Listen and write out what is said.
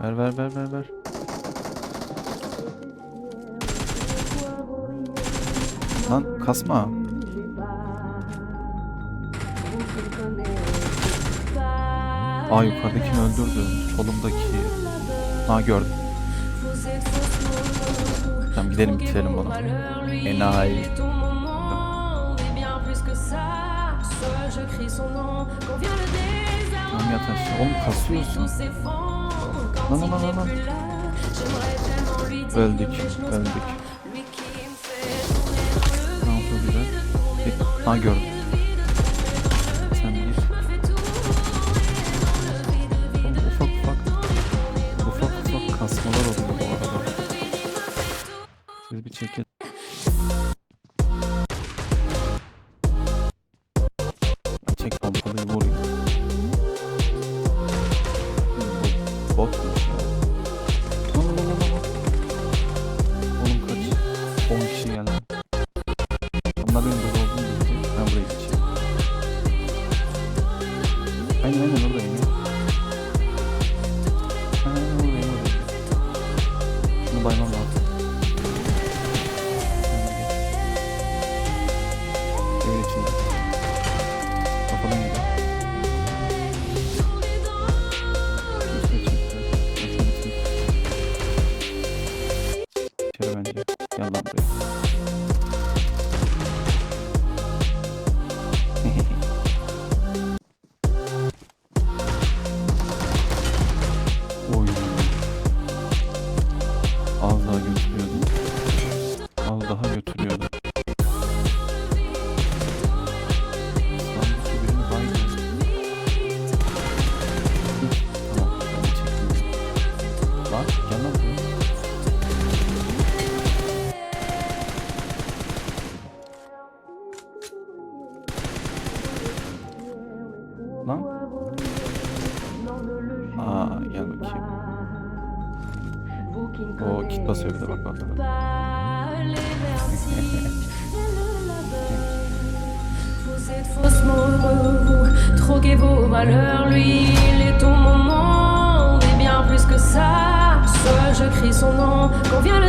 Ver ver ver ver ver. Lan kasma. Aa yukarıdakini öldürdüm. Solumdaki. Ha gördüm. Tamam gidelim bitirelim bunu. Enayi. Tamam yat aşağı. Oğlum kasıyorsun. Lan lan lan lan. Öldük. Öldük. Ne yapabilir? Bir- Ha gördüm. Kaç? 10 kişi geldi. Onlar benim burada olduğumu bilecek. Ben buraya geçeyim. Aynen aynen oradayım ya. Ha, oradayım oradayım. Şunu baymam lazım. Az daha götürüyordu. Az daha götürüyordu. Lan, gel lan buraya. Lan. Aa, gel bakayım. O kit basıyor bir de bak bak bak. Vous êtes faussement heureux, troquez vos valeurs, lui, il est au moment, et bien plus que ça. Seul je crie son nom, quand vient le